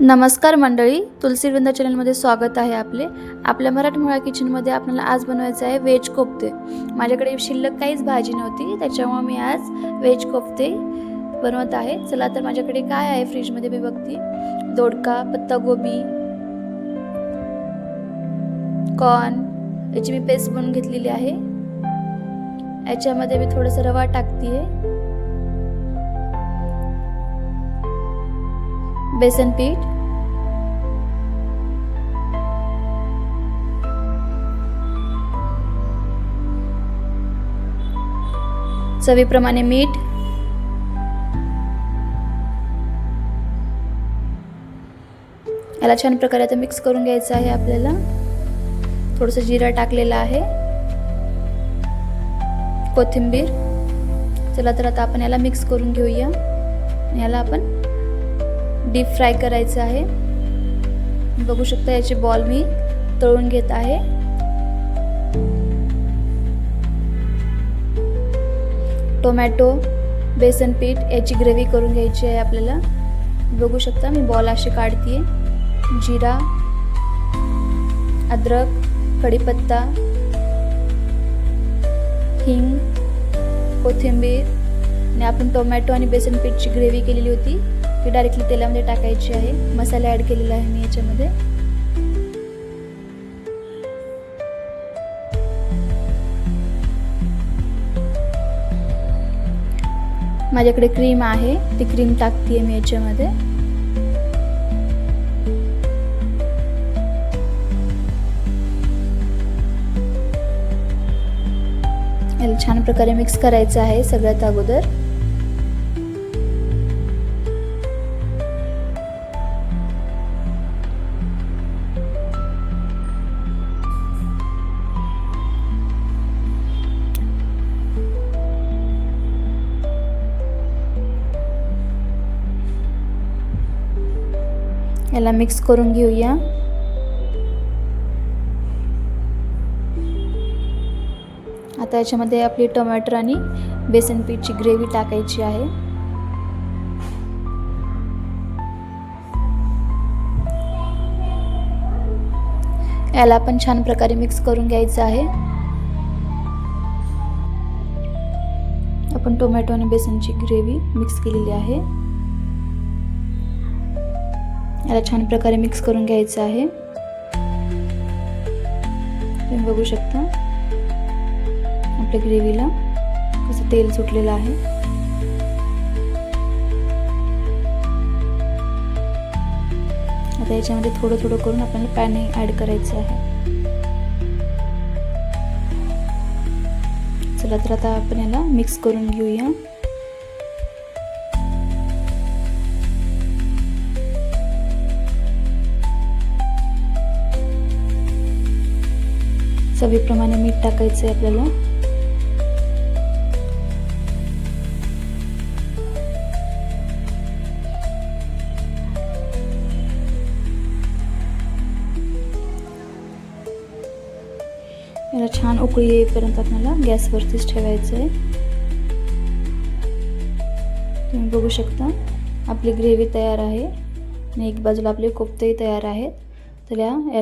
नमस्कार मंडळी तुलसीवृंदा चॅनलमध्ये स्वागत आहे आपले. आपल्या मराठमोळा किचनमध्ये आपल्याला आज बनवायचं आहे व्हेज कोफ्ते. माझ्याकडे शिल्लक काहीच भाजी नव्हती त्याच्यामुळे मी आज व्हेज कोफ्ते बनवत आहे. चला तर माझ्याकडे काय आहे फ्रीजमध्ये मी बघते. दोडका पत्तागोबी कॉर्न याची मी पेस्ट बनवून घेतलेली आहे. याच्यामध्ये मी थोडंसं रवा टाकते आहे बेसन पीठ. चवीप्रमाणे मीठ. याला छान प्रकारे आता मिक्स करून घ्यायचं आहे आपल्याला. थोडंसं जिरा टाकलेलं आहे. कोथिंबीर. चला तर आता आपण याला मिक्स करून घेऊया. याला आपण डीप फ्राय करायचं आहे. बघू शकता याचे बॉल मी तळून घेत आहे. टोमॅटो बेसन पीठ याची ग्रेव्ही करून घ्यायची आहे आपल्याला. बघू शकता मी बॉल असे काढते जिरा अद्रक कढीपत्ता हिंग कोथिंबीर आणि आपण टोमॅटो आणि बेसन पीठची ग्रेव्ही केलेली होती. ती डायरेक्टली तेलामध्ये टाकायची आहे. मसाला ॲड केलेला आहे मी याच्यामध्ये. माझ्याकडे क्रीम आहे. ती क्रीम टाकते मी याच्यामध्ये. याला छान प्रकारे मिक्स करायचं आहे सगळ्यात अगोदर. याला मिक्स करून घेऊया. आता याच्यामध्ये आपली टोमॅटो आणि बेसन पीठची ग्रेव्ही टाकायची आहे. याला आपण छान प्रकारे मिक्स करून घ्यायचं आहे. आपण टोमॅटो आणि बेसनची ग्रेव्ही मिक्स केलेली आहे. याला छान प्रकारे मिक्स करून घ्यायचं आहे. तुम्ही बघू शकता. आपल्या ग्रेव्हीला कसं तेल सुटलेलं आहे. आता याच्यामध्ये थोडं थोडं करून आपल्याला पाणी ॲड करायचं आहे. चला तर आता आपण याला मिक्स करून घेऊया. चवीप्रमाणे मीठ टाकायचं आहे आपल्याला. याला छान उकळी येईपर्यंत आपल्याला गॅसवरतीच ठेवायचं आहे तुम्ही बघू शकता आपली ग्रेव्ही तयार आहे आणि एक बाजूला आपले कोफ्तेही तयार आहेत. तर या याला